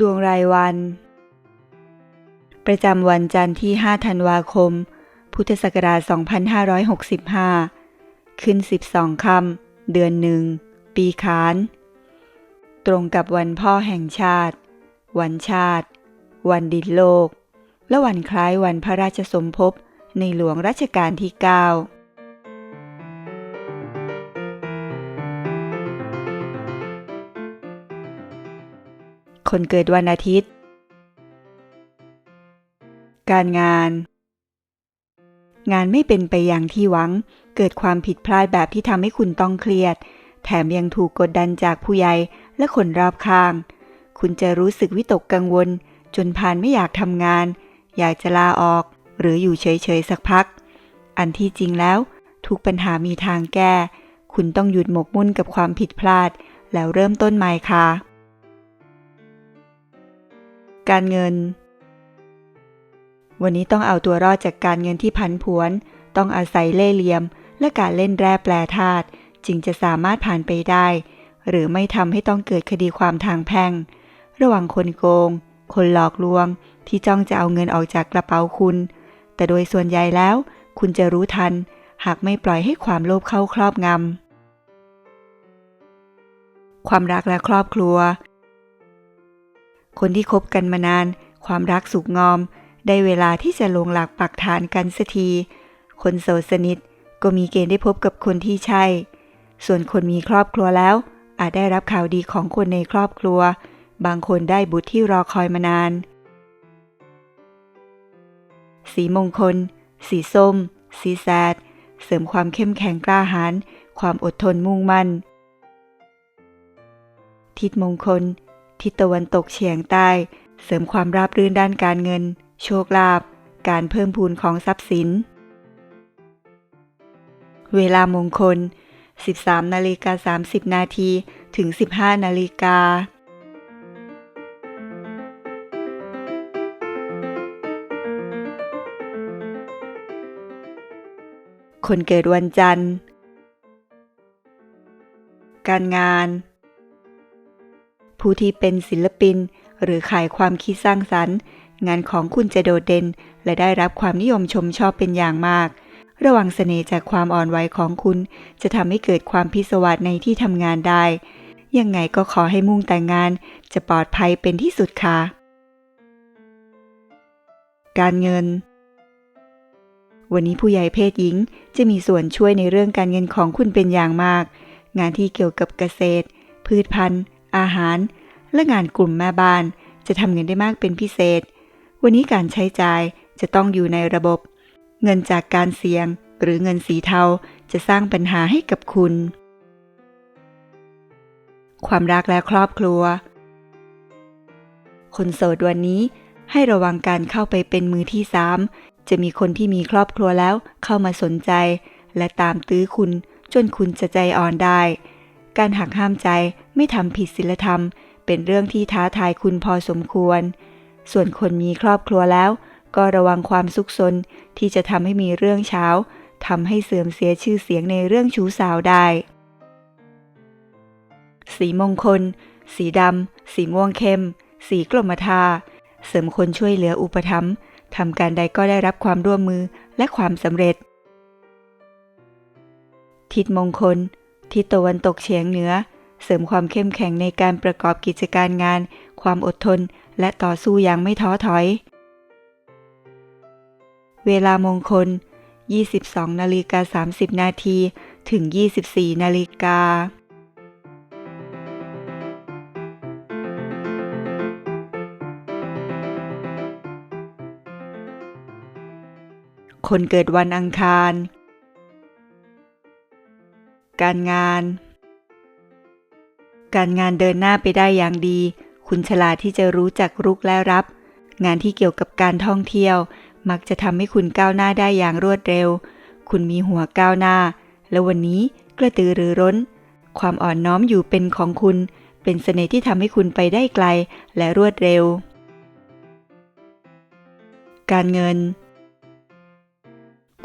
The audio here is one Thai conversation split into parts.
ดวงรายวัน ประจำวันจันทร์ที่ 5 ธันวาคม พุทธศักราช 2565 ขึ้น 12 ค่ำเดือนหนึ่ง ปีขาน ตรงกับวันพ่อแห่งชาติ วันชาติ วันดินโลก และวันคล้ายวันพระราชสมภพในหลวงรัชกาลที่ 9 คนเกิดวันอาทิตย์ การงาน งานไม่เป็นไปอย่างที่หวัง เกิดความผิดพลาดแบบที่ทำให้คุณต้องเครียด แถมยังถูกกดดันจากผู้ใหญ่และคนรอบข้าง คุณจะรู้สึกวิตกกังวล จนพานไม่อยากทำงาน อยากจะลาออก หรืออยู่เฉยๆสักพัก อันที่จริงแล้ว ทุกปัญหามีทางแก้ คุณต้องหยุดหมกมุ่นกับความผิดพลาด แล้วเริ่มต้นใหม่ค่ะ การเงิน วันนี้ต้องเอาตัวรอดจากการเงินที่พันผวน ต้องอาศัยเล่ห์เหลี่ยม และการเล่นแร่แปรธาตุจึงจะสามารถผ่านไปได้ หรือไม่ทำให้ต้องเกิดคดีความทางแพ่ง ระหว่างคนโกง คนหลอกลวง ที่จ้องจะเอาเงินออกจากกระเป๋าคุณ แต่โดยส่วนใหญ่แล้ว คุณจะรู้ทัน หากไม่ปล่อยให้ความโลภเข้าครอบงำความรักและครอบครัว คนที่คบกันมานาน ความรักสุกงอม ได้เวลาที่จะลงหลักปักฐานกันสักที คนโสดสนิทก็มีเกณฑ์ได้พบกับคนที่ใช่ ส่วนคนมีครอบครัวแล้ว อาจได้รับข่าวดีของคนในครอบครัว บางคนได้บุตรที่รอคอยมานาน สีมงคล สีส้ม สีแซด เสริมความเข้มแข็งกล้าหาญ ความอดทนมุ่งมั่น ทิศมงคล ทิศตะวันตกเฉียงใต้ เสริมความราบรื่นด้านการเงิน โชคลาภการเพิ่มพูนของทรัพย์สิน เวลามงคล 13นาฬิกา30 นาทีถึง 15นาฬิกาคนเกิดวันจันทร์ การงาน ผู้ที่เป็นศิลปิน หรือขายความคิดสร้างสรรค์ งานของคุณจะโดดเด่น และได้รับความนิยมชมชอบเป็นอย่างมาก ระวังเสน่ห์จากความอ่อนไหวของคุณ จะทำให้เกิดความพิศวาสในที่ทำงานได้ ยังไงก็ขอให้มุ่งแต่งงาน จะปลอดภัยเป็นที่สุดค่ะ การเงินวันนี้ผู้ใหญ่เพศหญิงจะมีส่วนช่วยในเรื่องการเงินของคุณเป็นอย่างมาก งานที่เกี่ยวกับเกษตร พืชพันธุ์ อาหาร และงานกลุ่มแม่บ้านจะทำเงินได้มากเป็นพิเศษ วันนี้การใช้จ่ายจะต้องอยู่ในระบบ เงินจากการเสี่ยงหรือเงินสีเทาจะสร้างปัญหาให้กับคุณ ความรักและครอบครัว คนโสดวันนี้ให้ระวังการเข้าไปเป็นมือที่สามจะมีคนที่มีครอบครัวแล้วเข้ามาสนใจ และตามตื้อคุณจนคุณจะใจอ่อนได้ การหักห้ามใจ ไม่ทำผิดศีลธรรม เป็นเรื่องที่ท้าทายคุณพอสมควร ส่วนคนมีครอบครัวแล้ว ก็ระวังความซุกซนที่จะทำให้มีเรื่องเช้าทำให้เสื่อมเสียชื่อเสียงในเรื่องชู้สาวได้ สีมงคล สีดำ สีม่วงเข้ม สีกรมทา เสริมคนช่วยเหลืออุปถัมภ์ทำการใดก็ได้รับความร่วมมือและความสำเร็จ ทิศมงคล ทิศตะวันตกเฉียงเหนือ เสริมความเข้มแข็งในการประกอบกิจการงาน ความอดทน และต่อสู้อย่างไม่ท้อถอย เวลามงคล 22นาฬิกา30 นาทีถึง 24นาฬิกาคนเกิดวันอังคาร การงาน การงานเดินหน้าไปได้อย่างดี คุณฉลาดที่จะรู้จักรุกและรับ งานที่เกี่ยวกับการท่องเที่ยว มักจะทำให้คุณก้าวหน้าได้อย่างรวดเร็ว คุณมีหัวก้าวหน้า และวันนี้กระตือรือร้น ความอ่อนน้อมอยู่เป็นของคุณ เป็นเสน่ห์ที่ทำให้คุณไปได้ไกลและรวดเร็ว การเงิน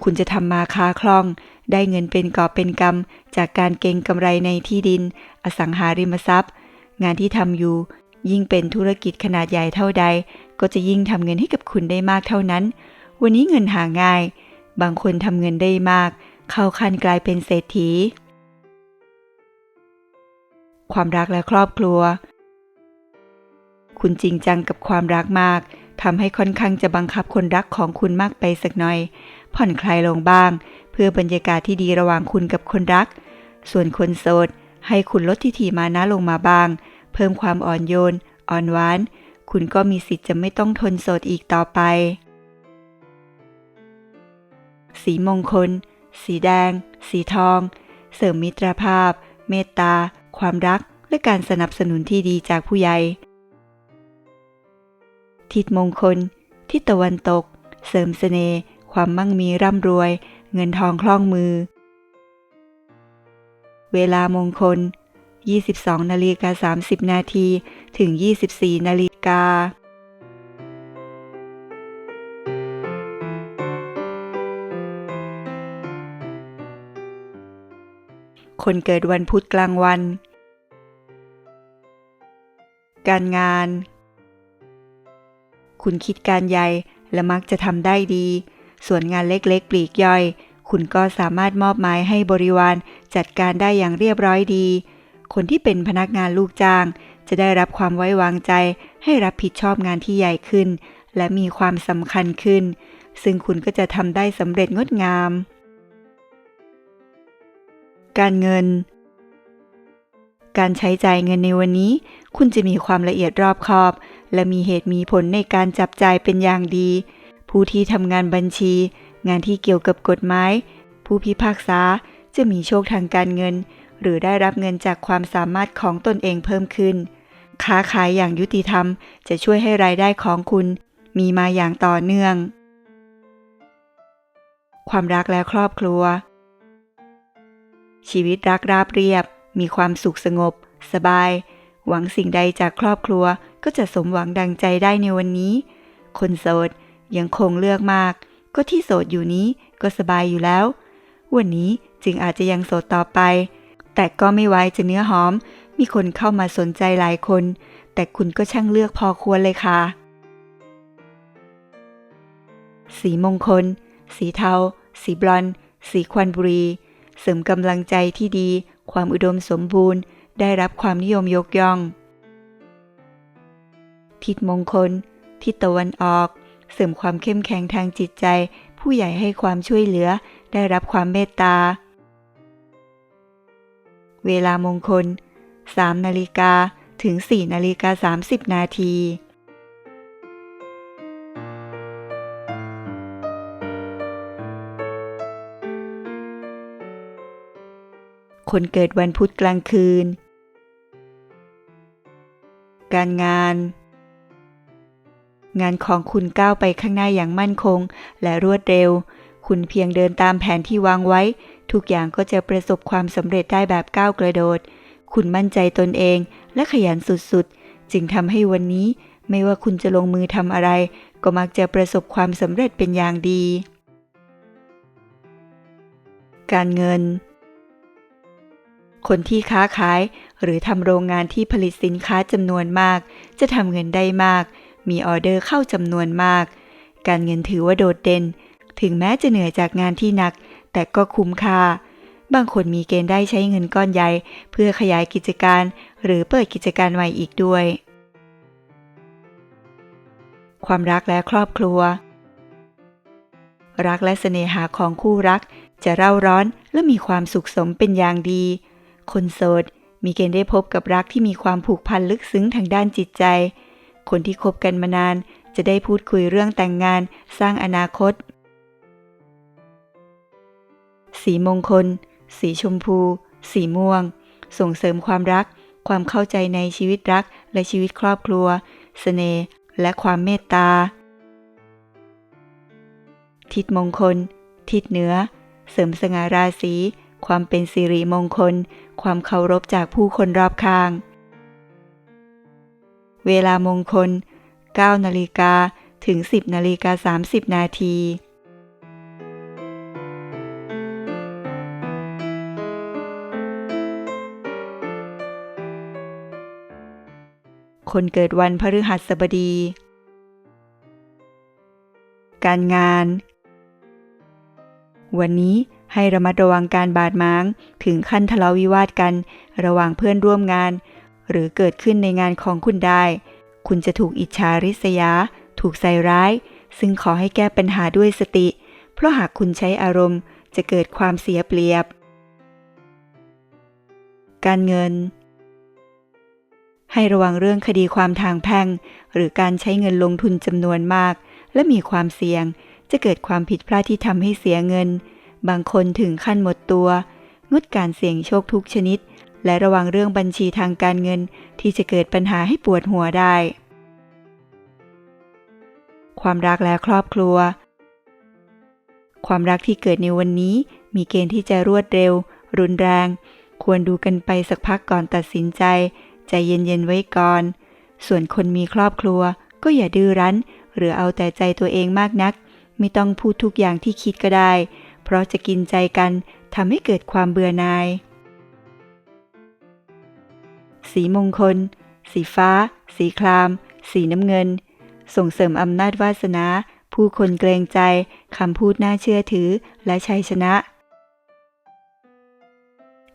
คุณจะทำมาค้าคล่อง ได้เงินเป็นกอบเป็นกำจากการเก็งกำไรในที่ดิน อสังหาริมทรัพย์ งานที่ทำอยู่ ยิ่งเป็นธุรกิจขนาดใหญ่เท่าใด ก็จะยิ่งทำเงินให้กับคุณได้มากเท่านั้น วันนี้เงินหาง่าย บางคนทำเงินได้มาก เข้าคันกลายเป็นเศรษฐี ความรักและครอบครัว คุณจริงจังกับความรักมากทำให้ค่อนข้างจะบังคับคนรักของคุณมากไปสักหน่อย ผ่อนคลายลงบ้าง เพื่อบรรยากาศที่ดีระหว่างคุณกับคนรัก ส่วนคนโสด ให้คุณลดทิฐิมานะลงมาบ้าง เพิ่มความอ่อนโยน อ่อนหวาน คุณก็มีสิทธิ์จะไม่ต้องทนโสดอีกต่อไป สีมงคล สีแดง สีทอง เสริมมิตรภาพ เมตตา ความรัก และการสนับสนุนที่ดีจากผู้ใหญ่ทิศมงคล ทิศตะวันตก เสริมเสน่ห์ ความมั่งมีร่ำรวย เงินทองคล่องมือ เวลามงคล 22นาฬิกา30 นาทีถึง 24นาฬิกาคนเกิดวันพุธกลางวัน การงาน คุณคิดการใหญ่และมักจะทำได้ดี ส่วนงานเล็กๆ ปลีกย่อย คุณก็สามารถมอบหมายให้บริวารจัดการได้อย่างเรียบร้อยดี คนที่เป็นพนักงานลูกจ้าง จะได้รับความไว้วางใจ ให้รับผิดชอบงานที่ใหญ่ขึ้น และมีความสำคัญขึ้น ซึ่งคุณก็จะทำได้สำเร็จงดงาม การเงิน การใช้จ่ายเงินในวันนี้ คุณจะมีความละเอียดรอบคอบ และมีเหตุมีผลในการจับจ่ายเป็นอย่างดี ผู้ที่ทำงานบัญชี งานที่เกี่ยวกับกฎหมาย ผู้พิพากษาจะมีโชคทางการเงิน หรือได้รับเงินจากความสามารถของตนเองเพิ่มขึ้น ค้าขายอย่างยุติธรรมจะช่วยให้รายได้ของคุณ มีมาอย่างต่อเนื่อง ความรักและครอบครัว ชีวิตรักราบเรียบ มีความสุขสงบ สบาย หวังสิ่งใดจากครอบครัวก็จะสมหวังดังใจได้ในวันนี้ คนโสด ยังคงเลือกมาก ก็ที่โสดอยู่นี้ก็สบายอยู่แล้ว วันนี้จึงอาจจะยังโสดต่อไป แต่ก็ไม่ไว้จะเนื้อหอม มีคนเข้ามาสนใจหลายคน แต่คุณก็ช่างเลือกพอควรเลยค่ะ สีมงคล สีเทา สีบลอนสีควันบุรี เสริมกำลังใจที่ดี ความอุดมสมบูรณ์ ได้รับความนิยมยกย่อง ทิศมงคล ทิศตะวันออก เสริมความเข้มแข็งทางจิตใจ ผู้ใหญ่ให้ความช่วยเหลือ ได้รับความเมตตา เวลามงคล 3 นาฬิกาถึง 4 นาฬิกา 30 นาทีคนเกิดวันพุธกลางคืน การงาน งานของคุณก้าวไปข้างหน้าอย่างมั่นคง และรวดเร็ว คุณเพียงเดินตามแผนที่วางไว้ ทุกอย่างก็จะประสบความสำเร็จได้แบบก้าวกระโดด คุณมั่นใจตนเองและขยันสุดๆ จึงทำให้วันนี้ ไม่ว่าคุณจะลงมือทำอะไร ก็มักจะประสบความสำเร็จเป็นอย่างดี การเงิน คนที่ค้าขาย หรือทำโรงงานที่ผลิตสินค้าจำนวนมาก จะทำเงินได้มาก มีออเดอร์เข้าจำนวนมาก การเงินถือว่าโดดเด่น ถึงแม้จะเหนื่อยจากงานที่หนัก แต่ก็คุ้มค่า บางคนมีเกณฑ์ได้ใช้เงินก้อนใหญ่ เพื่อขยายกิจการ หรือเปิดกิจการใหม่อีกด้วย ความรักและครอบครัว รักและเสน่หาของคู่รัก จะเร่าร้อนและมีความสุขสมเป็นอย่างดี คนโสดมีเกณฑ์ได้พบกับรักที่มีความผูกพันลึกซึ้งทางด้านจิตใจ คนที่คบกันมานานจะได้พูดคุยเรื่องแต่งงานสร้างอนาคต สีมงคล สีชมพู สีม่วง ส่งเสริมความรัก ความเข้าใจในชีวิตรักและชีวิตครอบครัวเสน่ห์และความเมตตา ทิศมงคล ทิศเหนือ เสริมสง่าราศีความเป็นสิริมงคล ความเคารพจากผู้คนรอบข้าง เวลามงคล 9 นาฬิกาถึง 10 นาฬิกา 30 นาทีคนเกิดวันพฤหัสบดี การงาน วันนี้ให้ระมัดระวังการบาดหมาง ถึงขั้นทะเลาะวิวาทกัน ระหว่างเพื่อนร่วมงาน หรือเกิดขึ้นในงานของคุณได้ คุณจะถูกอิจฉาริษยา ถูกใส่ร้าย ซึ่งขอให้แก้ปัญหาด้วยสติ เพราะหากคุณใช้อารมณ์จะเกิดความเสียเปรียบ การเงิน ให้ระวังเรื่องคดีความทางแพ่ง หรือการใช้เงินลงทุนจำนวนมาก และมีความเสี่ยง จะเกิดความผิดพลาดที่ทำให้เสียเงิน บางคนถึงขั้นหมดตัว งดการเสี่ยงโชคทุกชนิด และระวังเรื่องบัญชีทางการเงินที่จะเกิดปัญหาให้ปวดหัวได้ ความรักและครอบครัว ความรักที่เกิดในวันนี้มีเกณฑ์ที่จะรวดเร็ว รุนแรง ควรดูกันไปสักพักก่อนตัดสินใจ ใจเย็นๆไว้ก่อน ส่วนคนมีครอบครัว ก็อย่าดื้อรั้น หรือเอาแต่ใจตัวเองมากนัก ไม่ต้องพูดทุกอย่างที่คิดก็ได้ เพราะจะกินใจกันทำให้เกิดความเบื่อหน่าย สีมงคล สีฟ้า สีคราม สีน้ำเงิน ส่งเสริมอำนาจวาสนา ผู้คนเกรงใจคำพูดน่าเชื่อถือและชัยชนะ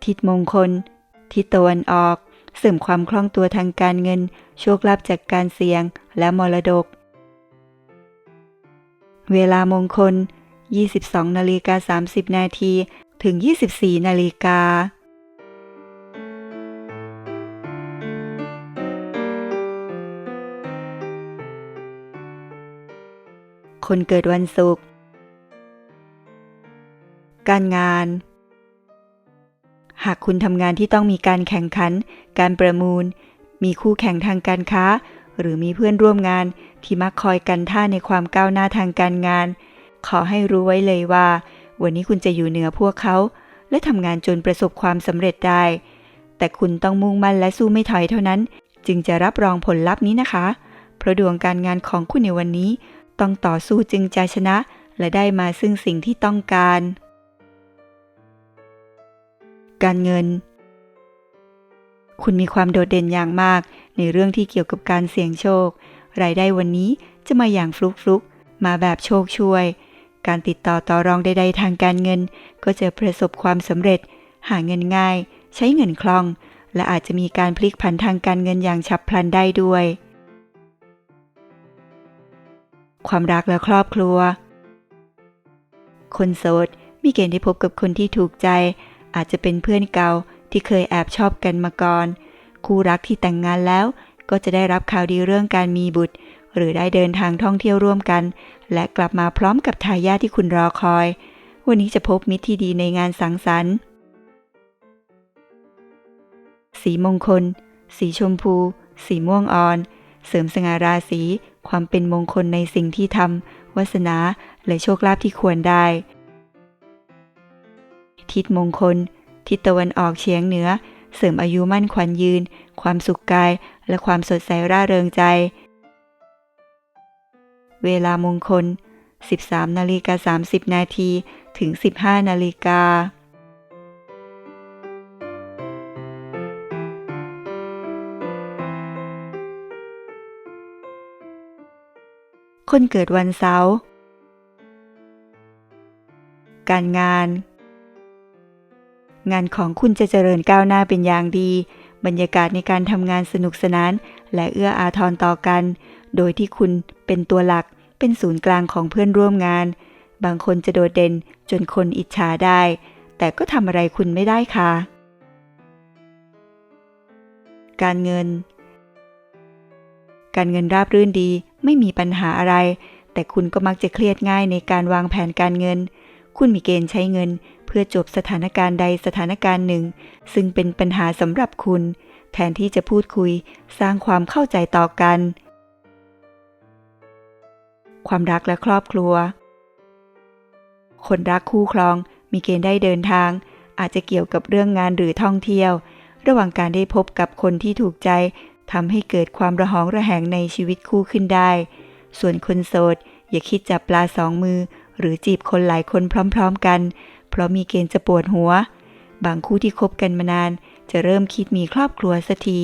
ทิศมงคล ทิศตะวันออก เสริมความคล่องตัวทางการเงิน โชคลาภจากการเสี่ยงและมรดก เวลามงคล 22นาฬิกา30 นาทีถึง 24นาฬิกา คนเกิดวันศุกร์ การงาน หากคุณทำงานที่ต้องมีการแข่งขัน การประมูล มีคู่แข่งทางการค้า หรือมีเพื่อนร่วมงานที่มักคอยกันท่าในความก้าวหน้าทางการงาน ขอให้รู้ไว้เลยว่า วันนี้คุณจะอยู่เหนือพวกเขา และทำงานจนประสบความสำเร็จได้ แต่คุณต้องมุ่งมั่นและสู้ไม่ถอยเท่านั้น จึงจะรับรองผลลัพธ์นี้นะคะ เพราะดวงการงานของคุณในวันนี้ ต้องต่อสู้จึงจะชนะ และได้มาซึ่งสิ่งที่ต้องการ การเงิน คุณมีความโดดเด่นอย่างมาก ในเรื่องที่เกี่ยวกับการเสี่ยงโชค รายได้วันนี้จะมาอย่างฟลุกฟลุกมาแบบโชคช่วย การติดต่อต่อรองใดๆทางการเงิน ก็จะประสบความสำเร็จ หาเงินง่าย ใช้เงินคล่อง และอาจจะมีการพลิกผันทางการเงินอย่างฉับพลันได้ด้วย ความรักและครอบครัว คนโสดมีเกณฑ์ได้พบกับคนที่ถูกใจ อาจจะเป็นเพื่อนเก่าที่เคยแอบชอบกันมาก่อน คู่รักที่แต่งงานแล้วก็จะได้รับข่าวดีเรื่องการมีบุตร หรือได้เดินทางท่องเที่ยวร่วมกัน และกลับมาพร้อมกับทายาทที่คุณรอคอย วันนี้จะพบมิตรที่ดีในงานสังสรรค์ สีมงคล สีชมพู สีม่วงอ่อน เสริมสง่าราศี ความเป็นมงคลในสิ่งที่ทำวาสนาและโชคลาภที่ควรได้ ทิศมงคล ทิศตะวันออกเฉียงเหนือ เสริมอายุมั่นขวัญยืน ความสุขกาย และความสดใสร่าเริงใจ เวลามงคล 13นาฬิกา30 นาทีถึง 15นาฬิกา คนเกิดวันเสาร์การงาน งานของคุณจะเจริญก้าวหน้าเป็นอย่างดี บรรยากาศในการทำงานสนุกสนาน และเอื้ออาทรต่อกัน โดยที่คุณเป็นตัวหลักเป็นศูนย์กลางของเพื่อนร่วมงาน บางคนจะโดดเด่นจนคนอิจฉาได้ แต่ก็ทำอะไรคุณไม่ได้ค่ะ การเงิน การเงินราบรื่นดี ไม่มีปัญหาอะไร แต่คุณก็มักจะเครียดง่ายในการวางแผนการเงิน คุณมีเกณฑ์ใช้เงิน เพื่อจบสถานการณ์ใดสถานการณ์หนึ่ง ซึ่งเป็นปัญหาสำหรับคุณ แทนที่จะพูดคุยสร้างความเข้าใจต่อกัน ความรักและครอบครัว คนรักคู่ครองมีเกณฑ์ได้เดินทาง อาจจะเกี่ยวกับเรื่องงานหรือท่องเที่ยว ระหว่างการได้พบกับคนที่ถูกใจ ทำให้เกิดความระหองระแหงในชีวิตคู่ขึ้นได้ ส่วนคนโสด อย่าคิดจับปลาสองมือ หรือจีบคนหลายคนพร้อมๆกัน เพราะมีเกณฑ์จะปวดหัว บางคู่ที่คบกันมานาน จะเริ่มคิดมีครอบครัวสักที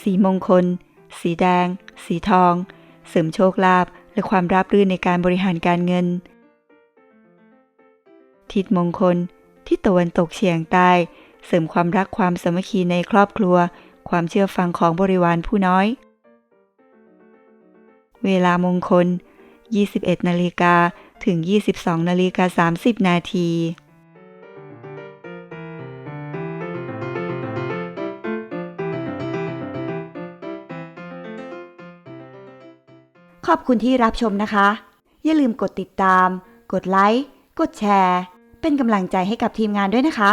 สีมงคล สีแดง สีทอง เสริมโชคลาภและความราบรื่นในการบริหารการเงิน ทิศมงคล ทิศตะวันตกเฉียงใต้ เสริมความรักความสามัคคีในครอบครัว ความเชื่อฟังของบริวารผู้น้อย เวลามงคล 21 นาฬิกาถึง 22 นาฬิกา 30 นาทีขอบคุณที่รับชมนะคะ อย่าลืมกดติดตาม กดไลค์ กดแชร์ เป็นกำลังใจให้กับทีมงานด้วยนะคะ